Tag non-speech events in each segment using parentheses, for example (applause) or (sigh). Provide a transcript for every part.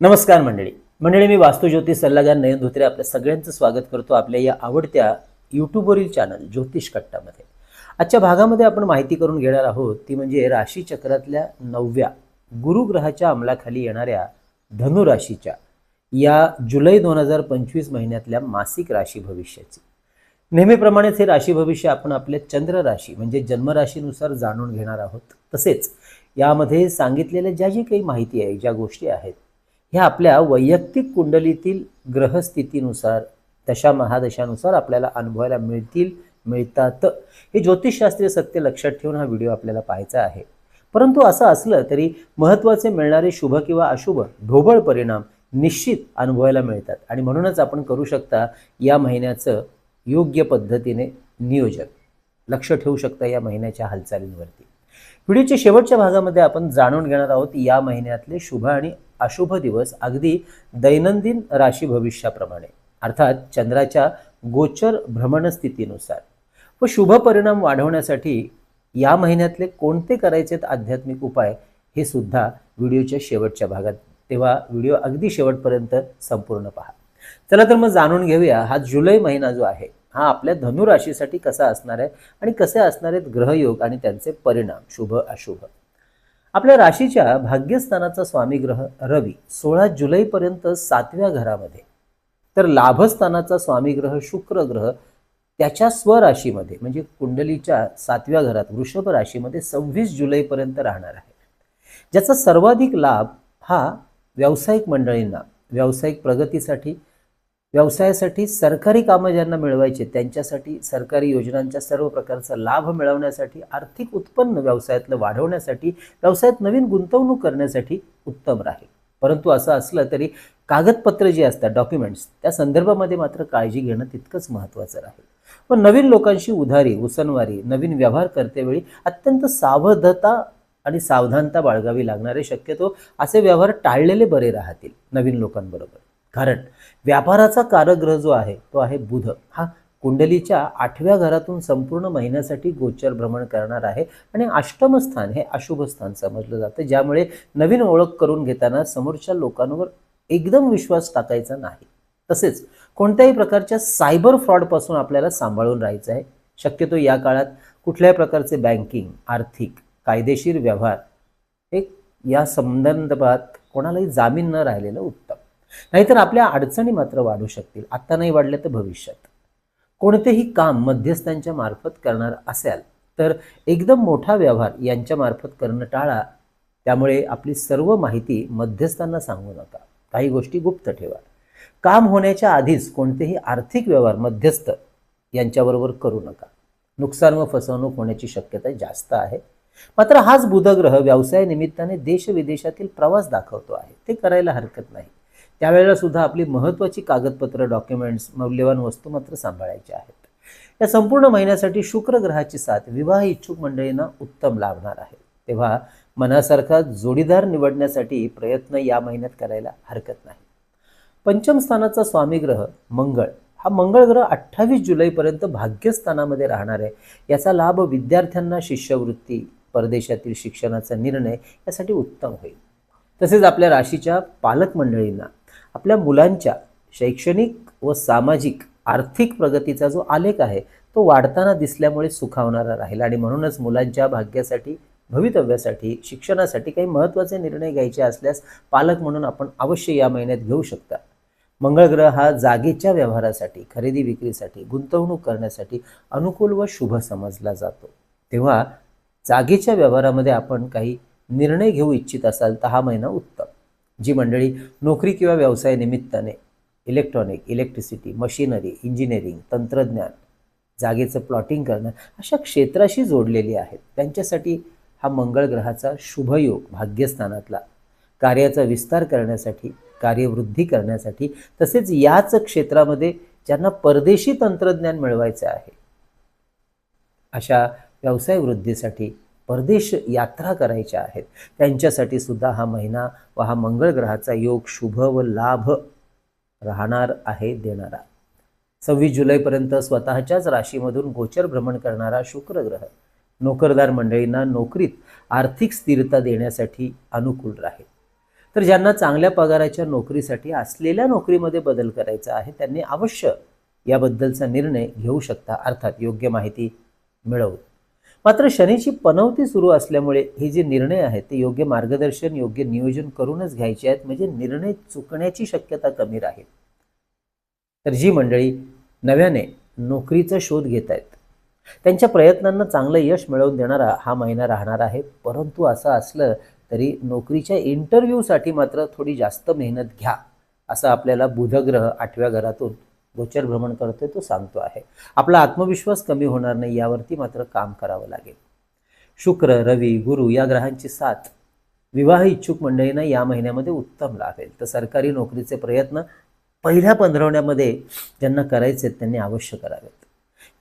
नमस्कार मंडळी. मंडळी मी वास्तुज्योतिष सल्लागार नयन धोत्रे आपल्या सगळ्यांचं स्वागत करतो आपल्या या आवडत्या यूट्यूबवरील चॅनल ज्योतिष कट्टामध्ये. आजच्या भागामध्ये आपण माहिती करून घेणार आहोत ती म्हणजे राशीचक्रातल्या नवव्या गुरुग्रहाच्या अंमलाखाली येणाऱ्या धनु राशीच्या या जुलै दोन हजार पंचवीस महिन्यातल्या मासिक राशी भविष्याची. नेहमीप्रमाणेच हे राशी भविष्य आपण आपल्या चंद्र राशी म्हणजे जन्मराशीनुसार जाणून घेणार आहोत. तसेच यामध्ये सांगितलेल्या ज्या जी काही माहिती आहे ज्या गोष्टी आहेत ह्या आपल्या वैयक्तिक कुंडलीतील ग्रहस्थितीनुसार दशा महादशानुसार आपल्याला अनुभवायला मिळतील मिळतात. हे ज्योतिषशास्त्रीय सत्य लक्षात ठेवून हा व्हिडिओ आपल्याला पाहायचा आहे. परंतु असं असलं तरी महत्त्वाचे मिळणारे शुभ किंवा अशुभ ढोबळ परिणाम निश्चित अनुभवायला मिळतात. आणि म्हणूनच आपण करू शकता या महिन्याचं योग्य पद्धतीने नियोजन. लक्ष ठेवू शकता या महिन्याच्या हालचालींवरती. व्हिडिओच्या शेवटच्या भागामध्ये आपण जाणून घेणार आहोत या महिन्यातले शुभ आणि अशुभ दिवस अगदी दैनंदिन राशी भविष्याप्रमाणे. अर्थात चंद्राच्या गोचर भ्रमणस्थितीनुसार व शुभ परिणाम वाढवण्यासाठी या महिन्यातले कोणते करायचेत आध्यात्मिक उपाय हे सुद्धा व्हिडिओच्या शेवटच्या भागात तेव्हा व्हिडिओ अगदी शेवटपर्यंत संपूर्ण पहा. चला तर मग जाणून घेऊया हा जुलै महिना जो आहे हा आपल्या धनु राशीसाठी कसा असणार आहे आणि कसे असणार आहेत ग्रहयोग आणि त्यांचे परिणाम शुभ अशुभ. आपल्या राशीच्या भाग्यस्थानाचा स्वामी ग्रह रवी सोळा जुलैपर्यंत सातव्या घरामध्ये. तर लाभस्थानाचा स्वामी ग्रह शुक्र ग्रह त्याच्या स्वराशीमध्ये म्हणजे कुंडलीच्या सातव्या घरात वृषभ राशीमध्ये सव्वीस जुलैपर्यंत राहणार आहे. ज्याचा सर्वाधिक लाभ हा व्यावसायिक मंडळींना व्यावसायिक प्रगतीसाठी व्यवसायासाठी सरकारी कामं ज्यांना मिळवायचे त्यांच्यासाठी सरकारी योजनांच्या सर्व प्रकारचा लाभ मिळवण्यासाठी आर्थिक उत्पन्न व्यवसायातलं वाढवण्यासाठी व्यवसायात नवीन गुंतवणूक करण्यासाठी उत्तम राहील. परंतु असं असलं तरी कागदपत्र जे असतात डॉक्युमेंट्स त्या संदर्भामध्ये मात्र काळजी घेणं तितकंच महत्त्वाचं राहील. पण नवीन लोकांशी उधारी उसनवारी नवीन व्यवहार करतेवेळी अत्यंत सावधता आणि सावधानता बाळगावी लागणारे शक्यतो असे व्यवहार टाळलेले बरे राहतील नवीन लोकांबरोबर. कारण व्यापाराचा कारग्रह जो आहे तो आहे बुध. हा कुंडलीच्या आठव्या घरातून संपूर्ण महिन्यासाठी गोचर भ्रमण करणार आहे आणि अष्टमस्थान हे अशुभ स्थान समजलं जातं ज्यामुळे नवीन ओळख करून घेताना समोरच्या लोकांवर एकदम विश्वास टाकायचा नाही. तसेच कोणत्याही प्रकारच्या सायबर फ्रॉडपासून आपल्याला सांभाळून राहायचं आहे. शक्यतो या काळात कुठल्याही प्रकारचे बँकिंग आर्थिक कायदेशीर व्यवहार हे या संदर्भात कोणालाही जामीन न राहिलेलं उत्तम. नाहीतर आपल्या अडचणी मात्र वाढू शकतील. आत्ता नाही वाढल्या तर भविष्यात. कोणतेही काम मध्यस्थांच्या मार्फत करणार असाल तर एकदम मोठा व्यवहार यांच्या मार्फत करणं टाळा. त्यामुळे आपली सर्व माहिती मध्यस्थांना सांगू नका. काही गोष्टी गुप्त ठेवा. काम होण्याच्या आधीच कोणतेही आर्थिक व्यवहार मध्यस्थ यांच्याबरोबर करू नका. नुकसान व फसवणूक होण्याची शक्यता जास्त आहे. मात्र हाच बुधग्रह व्यवसाय निमित्ताने देश विदेशातील प्रवास दाखवतो आहे. ते करायला हरकत नाही. त्यावेळेला सुद्धा आपली महत्त्वाची कागदपत्र डॉक्युमेंट्स मौल्यवान वस्तू मात्र सांभाळायच्या आहेत. या संपूर्ण महिन्यासाठी शुक्र ग्रहाची साथ विवाह इच्छुक मंडळींना उत्तम लाभणार आहे. तेव्हा मनासारखा जोडीदार निवडण्यासाठी प्रयत्न या महिन्यात करायला हरकत नाही. पंचम स्थानाचा स्वामी ग्रह मंगळ. हा मंगळ ग्रह अठ्ठावीस जुलैपर्यंत भाग्यस्थानामध्ये राहणार आहे. याचा लाभ विद्यार्थ्यांना शिष्यवृत्ती परदेशातील शिक्षणाचा निर्णय यासाठी उत्तम होईल. तसेच आपल्या राशीच्या पालक मंडळींना आपल्या मुलांच्या शैक्षणिक व सामाजिक आर्थिक प्रगतीचा जो आलेख आहे तो वाढताना दिसल्यामुळे सुखावणारा राहील. आणि म्हणूनच मुलांच्या भाग्यासाठी भवितव्यासाठी शिक्षणासाठी काही महत्त्वाचे निर्णय घ्यायचे असल्यास पालक म्हणून आपण अवश्य या महिन्यात घेऊ शकता. मंगळ ग्रह हा जागेच्या व्यवहारासाठी खरेदी विक्रीसाठी गुंतवणूक करण्यासाठी अनुकूल व शुभ समजला जातो. तेव्हा जागेच्या व्यवहारामध्ये आपण काही निर्णय घेऊ इच्छित असाल तर हा महिना उत्तम. जी मंडळी नोकरी किंवा व्यवसाय निमित्ताने इलेक्ट्रॉनिक इलेक्ट्रिसिटी मशिनरी इंजिनिअरिंग तंत्रज्ञान जागेचं प्लॉटिंग करणं अशा क्षेत्राशी जोडलेली आहेत. त्यांच्यासाठी हा मंगळ ग्रहाचा शुभयोग भाग्यस्थानातला. कार्याचा विस्तार करण्यासाठी कार्यवृद्धी करण्यासाठी तसेच याच क्षेत्रामध्ये ज्यांना परदेशी तंत्रज्ञान मिळवायचं आहे अशा व्यवसाय वृद्धीसाठी परदेश यात्रा करायच्या आहेत. त्यांच्यासाठी सुद्धा हा महिना व हा मंगळ ग्रहाचा योग शुभ व लाभ राहणार आहे देणारा. सव्वीस जुलैपर्यंत स्वतःच्याच राशीमधून गोचर भ्रमण करणारा शुक्र ग्रह नोकरदार मंडळींना नोकरीत आर्थिक स्थिरता देण्यासाठी अनुकूल राहील. तर ज्यांना चांगल्या पगाराच्या नोकरीसाठी असलेल्या नोकरीमध्ये बदल करायचा आहे त्यांनी अवश्य याबद्दलचा निर्णय घेऊ शकता. अर्थात योग्य माहिती मिळवून मात्र शनीची पनवती सुरू असल्यामुळे हे जे निर्णय आहेत ते योग्य मार्गदर्शन योग्य नियोजन करूनच घ्यायचे आहेत. म्हणजे निर्णय चुकण्याची शक्यता कमी राहील. तर जी मंडळी नव्याने नोकरीचा शोध घेत आहेत त्यांच्या प्रयत्नांना चांगलं यश मिळवून देणारा हा महिना राहणार आहे. परंतु असं असलं तरी नोकरीच्या इंटरव्ह्यूसाठी मात्र थोडी जास्त मेहनत घ्या असं आपल्याला बुधग्रह आठव्या घरातून गोचर भ्रमण करतोय तो सांगतो आहे. आपला आत्मविश्वास कमी होणार नाही यावरती मात्र काम करावं लागेल. शुक्र रवी गुरु या ग्रहांची साथ. विवाह इच्छुक मंडळींना या महिन्यामध्ये उत्तम लाभेल. तर सरकारी नोकरीचे प्रयत्न पहिल्या पंधरवड्यामध्ये ज्यांना करायचे आहेत त्यांनी अवश्य करावेत.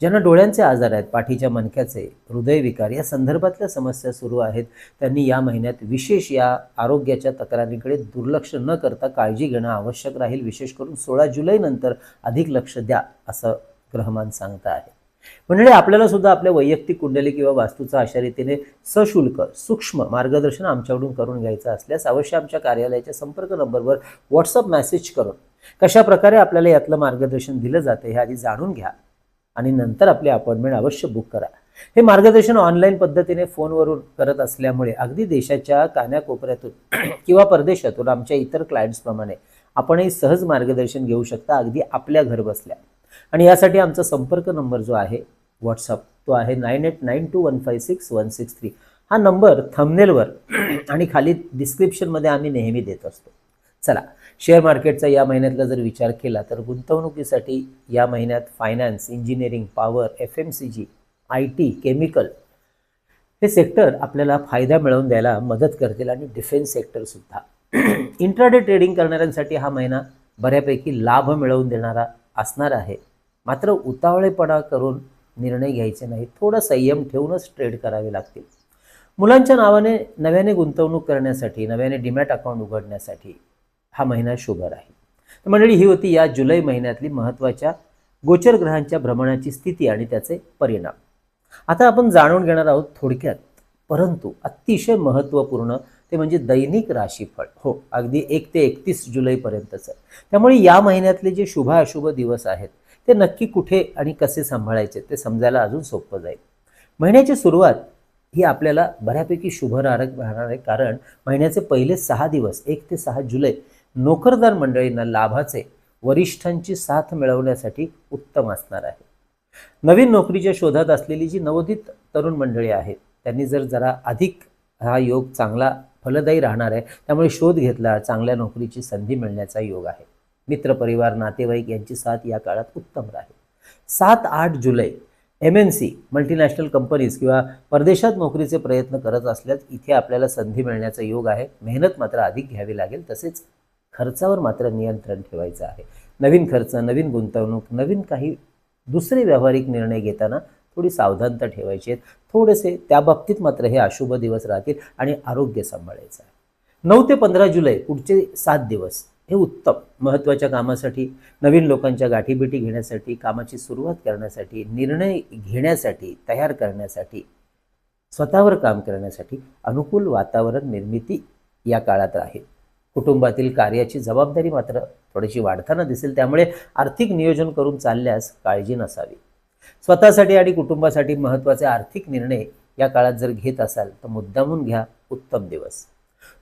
ज्यांना डोळ्यांचे आजार आहेत पाठीच्या मणक्याचे हृदयविकार या संदर्भातल्या समस्या सुरू आहेत. त्यांनी या महिन्यात विशेष या आरोग्याच्या तक्रारीकडे दुर्लक्ष न करता काळजी घेणं आवश्यक राहील. विशेष करून सोळा जुलैनंतर अधिक लक्ष द्या असं ग्रहमान सांगत आहे. म्हणजे आपल्याला सुद्धा आपल्या वैयक्तिक कुंडली किंवा वास्तूचा अशा रीतीने सशुल्क सूक्ष्म मार्गदर्शन आमच्याकडून करून घ्यायचं असल्यास अवश्य आमच्या कार्यालयाच्या संपर्क नंबरवर व्हॉट्सअप मेसेज करून कशा प्रकारे आपल्याला यातलं मार्गदर्शन दिलं जातं हे आधी जाणून घ्या. आणि नंतर आपली अपॉइंटमेंट अवश्य बुक करा. हे मार्गदर्शन ऑनलाईन पद्धतीने फोनवरून करत असल्यामुळे अगदी देशाच्या कान्याकोपऱ्यातून (clears throat) किंवा परदेशातून आमच्या इतर क्लायंट्सप्रमाणे आपणही सहज मार्गदर्शन घेऊ शकता अगदी आपल्या घर बसल्या. आणि यासाठी आमचा संपर्क नंबर जो आहे व्हॉट्सअप तो आहे nine eight nine two one five six one six three. हा नंबर थंबनेलवर (clears throat) आणि खाली डिस्क्रिप्शनमध्ये आम्ही नेहमी देत असतो. चला शेअर मार्केटचा या महिन्यातला जर विचार केला तर गुंतवणुकीसाठी या महिन्यात finance engineering power F M C G I T chemical हे सेक्टर आपल्याला फायदा मिळवून द्यायला मदत करतील आणि डिफेन्स सेक्टरसुद्धा इंट्राडे ट्रेडिंग करणाऱ्यांसाठी हा महिना बऱ्यापैकी लाभ मिळवून देणारा असणार आहे. मात्र उतावळेपणा करून निर्णय घ्यायचे नाही थोडं संयम ठेवूनच ट्रेड करावे लागतील. मुलांच्या नावाने नव्याने गुंतवणूक करण्यासाठी नव्याने डिमॅट अकाउंट उघडण्यासाठी हा महिना शुभ राहील. मंडळी ही होती या जुलै महिन्यातली महत्त्वाच्या गोचर ग्रहांच्या भ्रमणाची स्थिती आणि त्याचे परिणाम. आता आपण जाणून घेणार आहोत थोडक्यात परंतु अतिशय महत्त्वपूर्ण ते म्हणजे दैनिक राशीफळ. हो अगदी एक ते एकतीस जुलैपर्यंतचं. त्यामुळे या महिन्यातले जे शुभ अशुभ दिवस आहेत ते नक्की कुठे आणि कसे सांभाळायचे ते समजायला अजून सोपं जाईल. महिन्याची सुरुवात ही आपल्याला बऱ्यापैकी शुभकारक राहणार आहे कारण महिन्याचे पहिले सहा दिवस एक ते सहा जुलै नोकरदार मंडळींना लाभाचे वरिष्ठांची साथ मिळवण्यासाठी उत्तम असणार आहे. नवीन नोकरीच्या शोधात असलेली जी नवोदित तरुण मंडळी आहेत त्यांनी जर जरा अधिक हा योग चांगला फलदायी राहणार आहे त्यामुळे शोध घेतला चांगल्या नोकरीची संधी मिळण्याचा योग आहे. मित्रपरिवार नातेवाईक यांची साथ या काळात उत्तम राहील. सात आठ जुलै M N C multinational companies किंवा परदेशात नोकरीचे प्रयत्न करत असल्यास इथे आपल्याला संधी मिळण्याचा योग आहे. मेहनत मात्र अधिक घ्यावी लागेल तसेच खर्चावर मात्र नियंत्रण ठेवायचं आहे. नवीन खर्च नवीन गुंतवणूक नवीन काही दुसरे व्यावहारिक निर्णय घेताना थोडी सावधानता ठेवायची आहेत थोडेसे त्या बाबतीत मात्र हे अशुभ दिवस राहतील आणि आरोग्य सांभाळायचं आहे. नऊ ते पंधरा जुलै पुढचे सात दिवस हे उत्तम महत्त्वाच्या कामासाठी नवीन लोकांच्या गाठीभेटी घेण्यासाठी कामाची सुरुवात करण्यासाठी निर्णय घेण्यासाठी तयार करण्यासाठी स्वतःवर काम करण्यासाठी अनुकूल वातावरण निर्मिती या काळात राहील कुटुंबातील कार्याची जबाबदारी मात्र थोडीशी वाढताना दिसेल. त्यामुळे आर्थिक नियोजन करून चालल्यास काळजी नसावी. स्वतःसाठी आणि कुटुंबासाठी महत्त्वाचे आर्थिक निर्णय या काळात जर घेत असाल तर मुद्दामून घ्या उत्तम दिवस.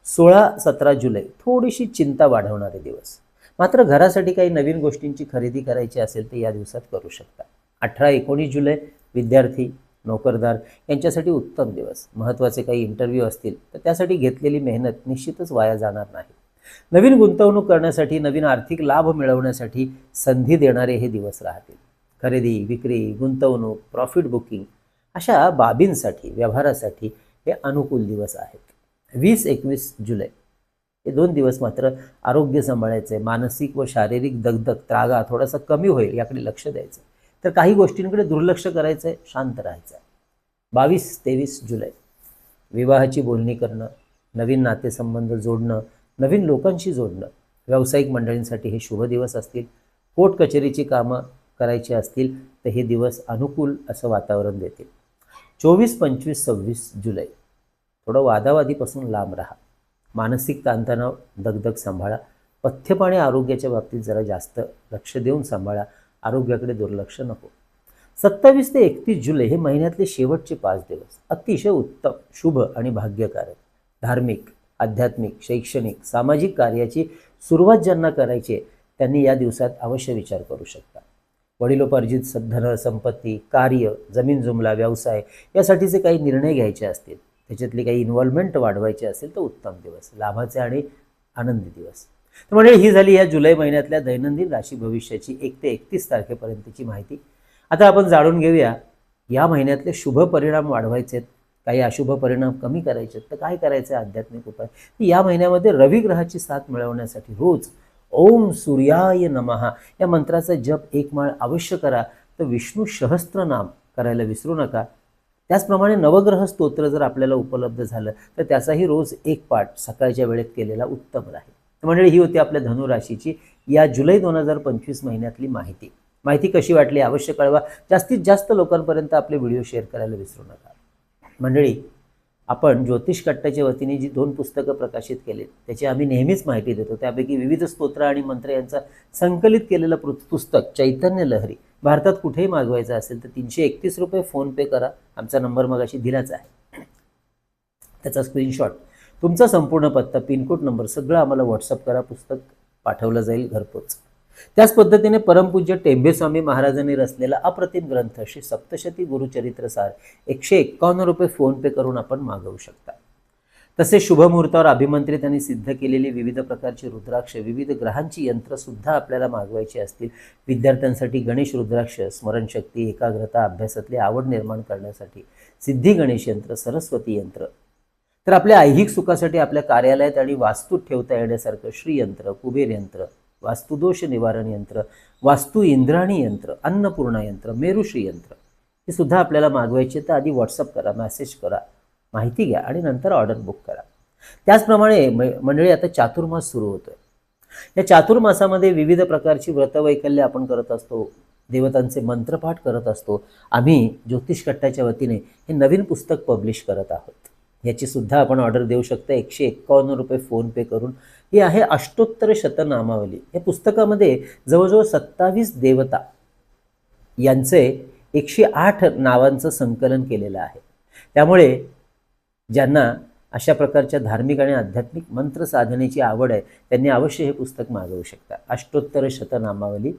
सोळा सतरा जुलै थोडीशी चिंता वाढवणारे दिवस. मात्र घरासाठी काही नवीन गोष्टींची खरेदी करायची असेल तर या दिवसात करू शकता. अठरा एकोणीस जुलै विद्यार्थी नोकरदार यांच्यासाठी उत्तम दिवस. महत्त्वाचे काही इंटरव्ह्यू असतील तर त्यासाठी घेतलेली मेहनत निश्चितच वाया जाणार नाही. नवीन गुंतवणूक करण्यासाठी नवीन आर्थिक लाभ मिळवण्यासाठी संधी देणारे हे दिवस राहतील. खरेदी विक्री गुंतवणूक प्रॉफिट बुकिंग अशा बाबींसाठी व्यवहारासाठी हे अनुकूल दिवस आहेत. वीस एकवीस जुलै. हे दोन दिवस मात्र आरोग्य सांभाळायचे मानसिक व शारीरिक दगदग त्रागा थोडासा कमी होईल याकडे लक्ष द्यायचं. तर काही गोष्टींकडे दुर्लक्ष करायचं आहे शांत राहायचं आहे बावीस तेवीस जुलै. विवाहाची बोलणी करणं नवीन नातेसंबंध जोडणं नवीन लोकांशी जोडणं. व्यावसायिक मंडळींसाठी हे शुभ दिवस असतील. कोर्ट कचेरीची कामं करायची असतील तर हे दिवस अनुकूल असं वातावरण देतील. चोवीस पंचवीस सव्वीस जुलै. थोडं वादावादीपासून लांब राहा. मानसिक ताणतणाव दगदग सांभाळा. पथ्यपणे आरोग्याच्या बाबतीत जरा जास्त लक्ष देऊन सांभाळा. आरोग्याकडे दुर्लक्ष नको. सत्तावीस ते एकतीस जुलै हे महिन्यातले शेवटचे पाच दिवस. अतिशय उत्तम शुभ आणि भाग्यकारक. धार्मिक आध्यात्मिक शैक्षणिक सामाजिक कार्याची सुरुवात ज्यांना करायची आहे त्यांनी या दिवसात अवश्य विचार करू शकता. वडिलोपार्जित धन संपत्ती कार्य जमीन जुमला व्यवसाय यासाठीचे काही निर्णय घ्यायचे असतील त्याच्यातली काही इन्व्हॉल्वमेंट वाढवायचे असेल तर उत्तम दिवस लाभाचे आणि आनंदी दिवस. तर म्हणजे ही झाली या जुलै महिन्यातल्या दैनंदिन राशी भविष्याची एक ते एकतीस तारखेपर्यंतची माहिती. आता आपण जाणून घेऊया या महिन्यातले शुभ परिणाम वाढवायचे आहेत काही अशुभ परिणाम कमी करायचे तर काय करायचं आहे आध्यात्मिक उपाय? या महिन्यामध्ये रविग्रहाची साथ मिळवण्यासाठी रोज ओम सूर्याय नमहा या मंत्राचा जप एक माळ अवश्य करा. तर विष्णू सहस्त्रनाम करायला विसरू नका. त्याचप्रमाणे नवग्रह स्तोत्र जर आपल्याला उपलब्ध झालं तर त्याचाही रोज एक पाठ सकाळच्या वेळेत केलेला उत्तम राहील मंडळी ही होती आपल्या धनुराशीची या जुलै दोन हजार पंचवीस महिन्यातली माहिती. माहिती कशी वाटली अवश्य कळवा. जास्तीत जास्त लोकांपर्यंत आपले व्हिडिओ शेअर करायला विसरू नका. मंडळी आपण ज्योतिष कट्ट्याच्या वतीने जी दोन पुस्तकं प्रकाशित केली त्याची आम्ही नेहमीच माहिती देतो. त्यापैकी विविध स्तोत्र आणि मंत्र यांचा संकलित केलेलं पु- पुस्तक चैतन्य लहरी भारतात कुठेही मागवायचं असेल तर तीनशे एकतीस रुपये फोनपे करा. आमचा नंबर मग अशी दिलाच आहे. त्याचा स्क्रीनशॉट तुमचा संपूर्ण पत्ता पिनकोड नंबर सगळं आम्हाला व्हॉट्सअप करा. पुस्तक पाठवलं जाईल घरपोच. त्याच पद्धतीने परमपूज्य टेंबेस्वामी महाराजांनी रचलेला अप्रतिम ग्रंथ श्री सप्तशती गुरुचरित्रसार एकशे एक्कावन्न रुपये फोनपे करून आपण मागवू शकता. तसेच शुभमुहूर्तावर अभिमंत्रित आणि सिद्ध केलेली विविध प्रकारची रुद्राक्ष विविध ग्रहांची यंत्रसुद्धा आपल्याला मागवायची असतील. विद्यार्थ्यांसाठी गणेश रुद्राक्ष स्मरणशक्ती एकाग्रता अभ्यासातली आवड निर्माण करण्यासाठी सिद्धी गणेश यंत्र सरस्वती यंत्र. तर आपल्या ऐहिक सुखासाठी आपल्या कार्यालयात आणि वास्तूत ठेवता येण्यासारखं श्रीयंत्र कुबेर यंत्र वास्तुदोष निवारण यंत्र वास्तू इंद्राणी यंत्र अन्नपूर्णा यंत्र मेरुश्री यंत्र. हे सुद्धा आपल्याला मागवायचे तर आधी व्हॉट्सअप करा मेसेज करा माहिती घ्या आणि नंतर ऑर्डर बुक करा. त्याचप्रमाणे मंडळी आता चातुर्मास सुरू होतोय. या चातुर्मासामध्ये विविध प्रकारची व्रतवैकल्य आपण करत असतो देवतांचे मंत्रपाठ करत असतो. आम्ही ज्योतिष कट्ट्याच्या वतीने हे नवीन पुस्तक पब्लिश करत आहोत. याचीसुद्धा आपण ऑर्डर देऊ शकता. एकशे एक्कावन्न रुपये फोनपे करून. ही आहे अष्टोत्तर शतनामावली. या पुस्तकामध्ये जवळजवळ सत्तावीस देवता यांचे एकशे आठ नावांचं संकलन केलेलं आहे. त्यामुळे ज्यांना अशा प्रकारच्या धार्मिक आणि आध्यात्मिक मंत्र साधनेची आवड आहे त्यांनी अवश्य हे पुस्तक मागवू शकता. अष्टोत्तर शतनामावली.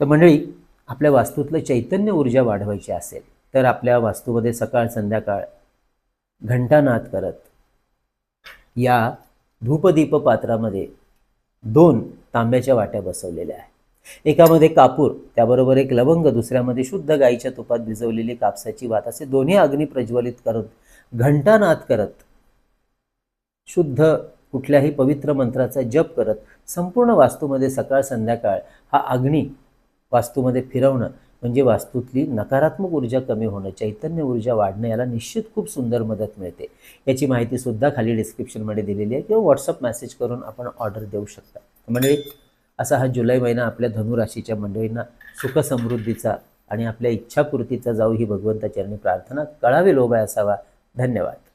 तर मंडळी आपल्या वास्तूतलं चैतन्य ऊर्जा वाढवायची असेल तर आपल्या वास्तूमध्ये सकाळ संध्याकाळ घंटानाद करत. या धूपदीप पात्रामध्ये दोन तांब्याच्या वाट्या बसवलेल्या आहेत. एकामध्ये कापूर त्याबरोबर एक लवंग दुसऱ्यामध्ये शुद्ध गाईच्या तुपात भिजवलेली कापसाची वात असे दोन्ही अग्नी प्रज्वलित करत घंटानाद करत शुद्ध कुठल्याही पवित्र मंत्राचा जप करत संपूर्ण वास्तूमध्ये सकाळ संध्याकाळ हा अग्नी वास्तूमध्ये फिरवणं म्हणजे वास्तूतली नकारात्मक ऊर्जा कमी होणं चैतन्य ऊर्जा वाढणं याला निश्चित खूप सुंदर मदत मिळते. याची माहितीसुद्धा खाली डिस्क्रिप्शनमध्ये दिलेली आहे किंवा व्हॉट्सअप मेसेज करून आपण ऑर्डर देऊ शकता. म्हणजे असा हा जुलै महिना आपल्या धनुराशीच्या मंडळींना सुखसमृद्धीचा आणि आपल्या इच्छापूर्तीचा जाऊ ही भगवंताचरणी प्रार्थना. कळावे लोभाय असावा. धन्यवाद.